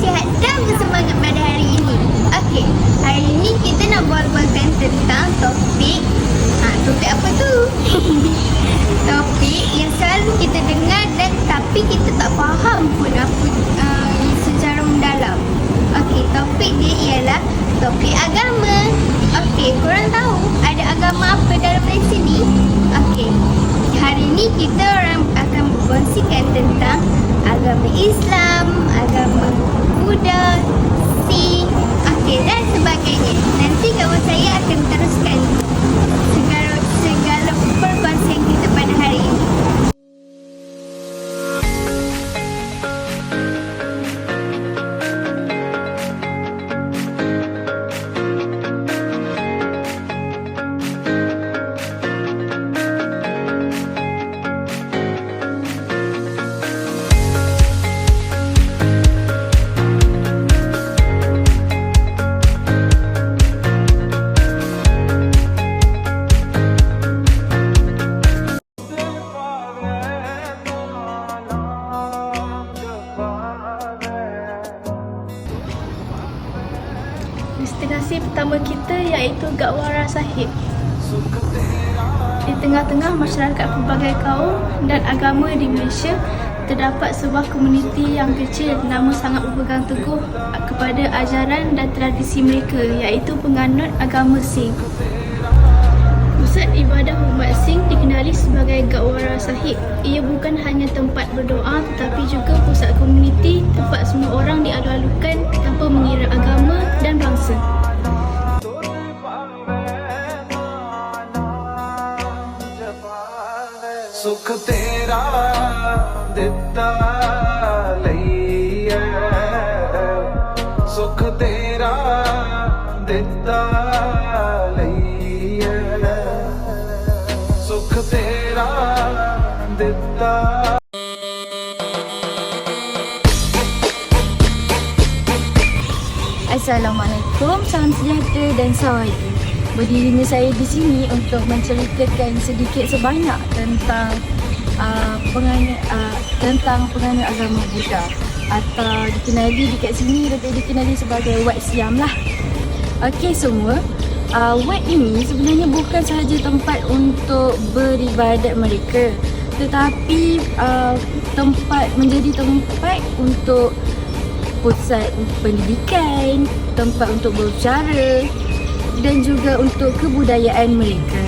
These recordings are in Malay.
sihat dan bersemangat pada hari ini. Okey, hari ini kita nak bual-bualkan tentang topik ha, topik apa tu? topik yang selalu kita dengar dan tapi kita tak faham pun apa uh, secara mendalam. Okey, topik dia ialah topik agama. Okey, korang tahu ada agama apa dalam Malaysia ni? Okey, hari ini kita orang akan berkongsikan tentang agama Islam, agama Buddha, Sikh, okey dan sebagainya. Nanti kawan saya akan teruskan Destinasi pertama kita iaitu Gawara Sahib. Di tengah-tengah masyarakat pelbagai kaum dan agama di Malaysia, terdapat sebuah komuniti yang kecil namun sangat berpegang teguh kepada ajaran dan tradisi mereka iaitu penganut agama Sikh. Pusat ibadah umat Sikh dikenali sebagai Gawara Sahib. Ia bukan hanya tempat berdoa tetapi juga pusat komuniti tempat semua orang dialu-alukan dan sejahtera dan sawadee. Berdirinya saya di sini untuk menceritakan sedikit sebanyak tentang uh, penganut uh, tentang penganut agama Buddha atau dikenali dekat sini lebih dikenali sebagai Wat Siam lah. Okey semua, uh, Wat ini sebenarnya bukan sahaja tempat untuk beribadat mereka tetapi uh, tempat menjadi tempat untuk pusat pendidikan, tempat untuk berbicara dan juga untuk kebudayaan mereka.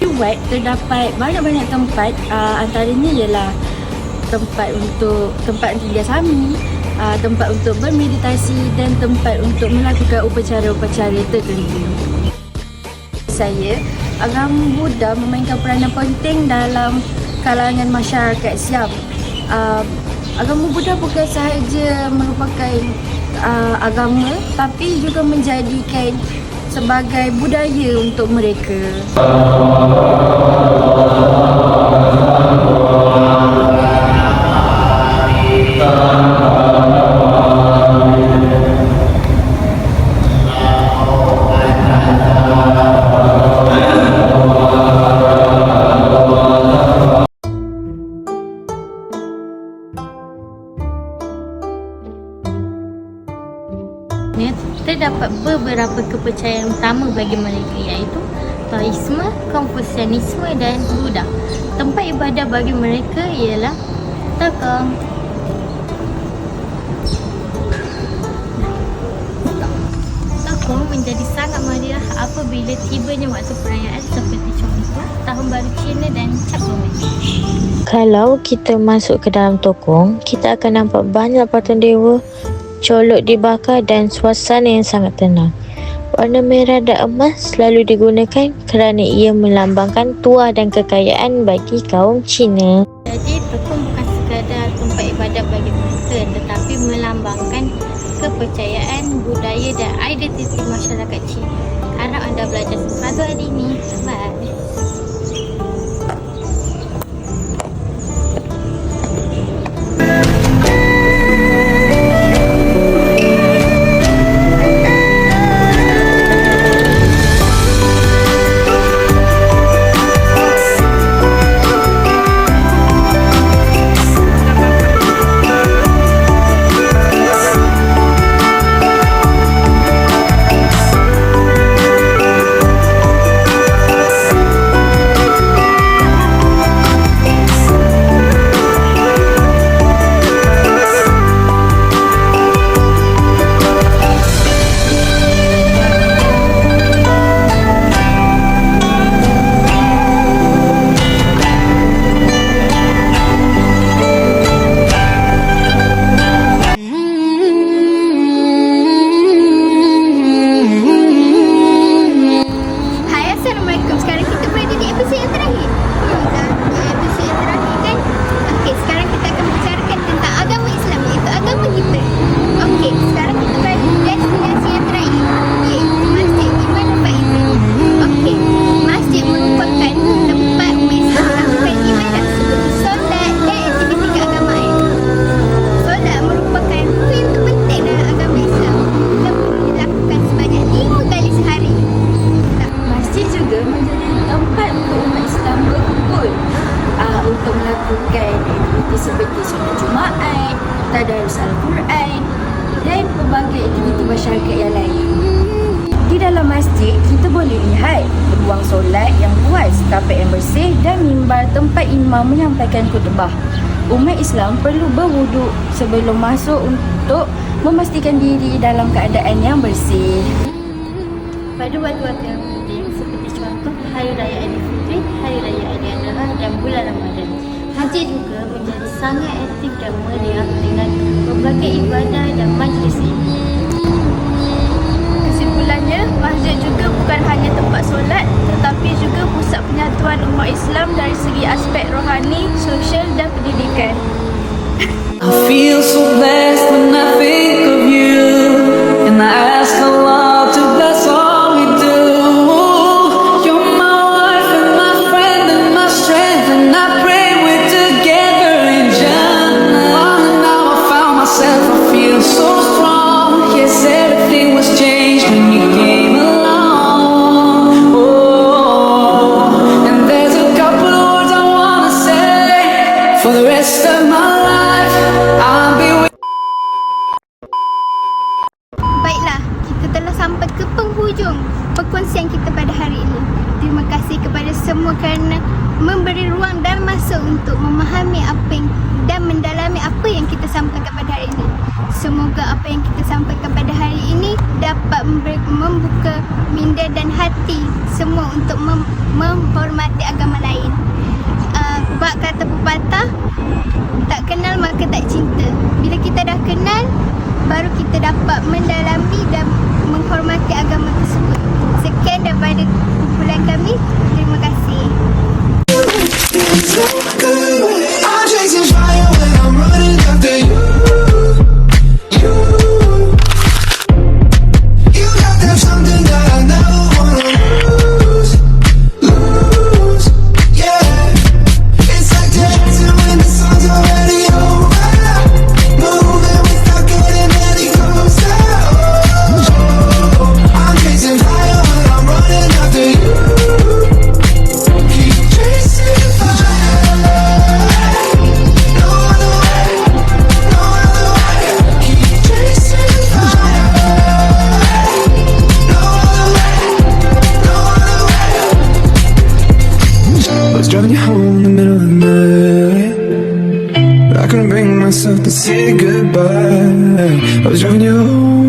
Di terdapat banyak-banyak tempat uh, antaranya ialah tempat untuk tempat tinggal sami, uh, tempat untuk bermeditasi dan tempat untuk melakukan upacara-upacara tertentu. Saya, agama Buddha memainkan peranan penting dalam kalangan masyarakat Siam. Uh, agama Buddha bukan sahaja merupakan uh, agama tapi juga menjadikan sebagai budaya untuk mereka. Ni terdapat beberapa kepercayaan utama bagi mereka iaitu Taoisme, Konfusianisme dan Buddha. Tempat ibadah bagi mereka ialah Takong. Takong menjadi sangat meriah apabila tibanya waktu perayaan seperti contoh Tahun Baru Cina dan Cap Gomeh. Kalau kita masuk ke dalam tokong, kita akan nampak banyak patung dewa, colok dibakar dan suasana yang sangat tenang. Warna merah dan emas selalu digunakan kerana ia melambangkan tuah dan kekayaan bagi kaum Cina. Jadi tekung bukan sekadar tempat ibadat bagi mereka tetapi melambangkan kepercayaan, budaya dan identiti masyarakat Cina. Harap anda belajar sesuatu hari ini. Bye. Imam menyampaikan khutbah. Umat Islam perlu berwuduk sebelum masuk untuk memastikan diri dalam keadaan yang bersih. Pada waktu-waktu yang penting seperti contoh Hari Raya Aidilfitri, Hari Raya Aidiladha dan bulan Ramadan. Masjid juga menjadi sangat aktif dan meriah dengan berbagai ibadah dan rest of my life. I'll be with. Baiklah, kita telah sampai ke penghujung perkongsian kita pada hari ini. Terima kasih kepada semua kerana memberi ruang dan masa untuk memahami apa yang dan mendalami apa yang kita sampaikan pada hari ini. Semoga apa yang kita sampaikan pada hari ini dapat membuka minda dan hati semua untuk mem, menghormati agama lain. Kata pepatah, tak kenal maka tak cinta. Bila kita dah kenal, baru kita dapat mendalami dan menghormati agama tersebut. Sekian daripada kumpulan kami. Terima kasih. Driving you home in the middle of the night. I couldn't bring myself to say goodbye. I was driving you home.